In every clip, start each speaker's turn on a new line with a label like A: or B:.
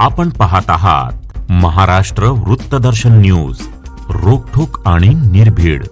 A: आपण पाहत आहात महाराष्ट्र वृत्तदर्शन न्यूज रोखोक आणि निर्भीड.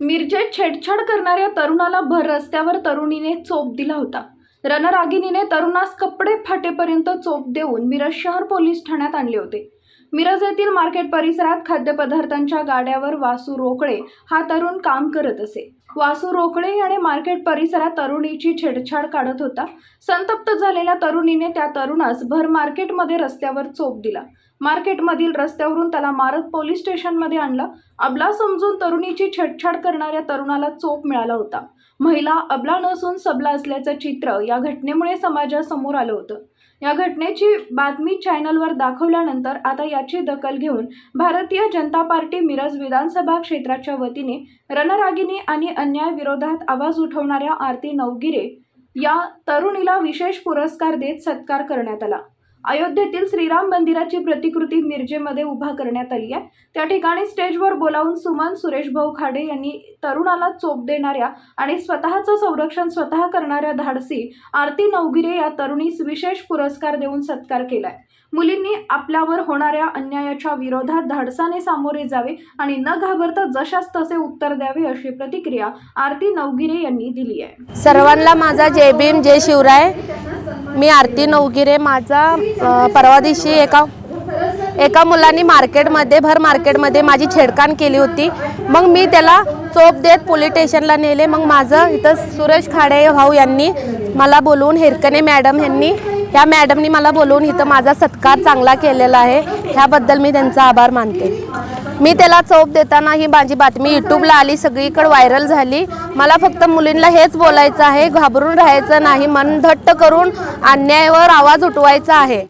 B: मिरजेत छेडछाड करणाऱ्या तरुणाला भर रस्त्यावर तरुणीने चोप दिला होता. रणरागिणीने तरुणास कपडे फाटेपर्यंत चोप देऊन मिरज शहर पोलीस ठाण्यात आणले होते. मिरज येथील मार्केट परिसरात खाद्यपदार्थांच्या गाड्यावर वासू रोकळे हा तरुण काम करत असे. वासू रोकडे याने मार्केट परिसरात तरुणीची छेडछाड काढत होता. संतप्त झालेल्या तरुणीने त्या तरुणास भर मार्केटमध्ये रस्त्यावर चोप दिला. मार्केटमधील रस्त्यावरून त्याला मारत पोलीस स्टेशनमध्ये आणलं. अबला समजून तरुणीची छेडछाड करणाऱ्या तरुणाला चोप मिळाला होता. महिला अबला नसून सबला असल्याचं चित्र या घटनेमुळे समाजासमोर आलं होतं. या घटनेची बातमी चॅनलवर दाखवल्यानंतर आता याची दखल घेऊन भारतीय जनता पार्टी मिरज विधानसभा क्षेत्राच्या वतीने रणरागिनी आणि अन्यायविरोधात आवाज उठवणाऱ्या आरती नवगिरे या तरुणीला विशेष पुरस्कार देत सत्कार करण्यात आला. अयोध्येतील श्रीराम मंदिराची प्रतिकृती मिरजेमध्ये उभा करण्यात आली आहे. त्या ठिकाणी स्टेजवर बोलावून सुमन सुरेश भाऊ खाडे यांनी तरुणाला चोप देणाऱ्या आणि स्वतःचं संरक्षण स्वतः करणाऱ्या धाडसी आरती नवगिरे या तरुणीस विशेष पुरस्कार देऊन सत्कार केलाय. मुलींनी आपल्यावर होणाऱ्या अन्यायाच्या विरोधात धाडसाने सामोरे जावे आणि न घाबरता जशास तसे उत्तर द्यावे अशी प्रतिक्रिया आरती नवगिरे यांनी दिली आहे.
C: सर्वांना माझा जय भीम जय शिवराय. मी आरती नवगिरे माझा परवा दिवशी एका एका मुलांनी मार्केटमध्ये भर मार्केटमध्ये माझी छेडकान केली होती. मग मी त्याला चोप देत पोलीस स्टेशनला नेले. मग माझं इथं सुरेश खाडे भाऊ यांनी मला बोलवून हिरकणे मॅडम यांनी ह्या मॅडमनी मला बोलवून इथं माझा सत्कार चांगला केलेला आहे. ह्याबद्दल मी त्यांचा आभार मानते. मी त्याला चोप देताना ही माझी बातमी यूट्यूबला आली सगळीकडे व्हायरल झाली. मला फक्त मुलींना हेच बोलायचं आहे घाबरून राहायचं नाही मन धट्ट करून अन्यायावर आवाज उठवायचा आहे.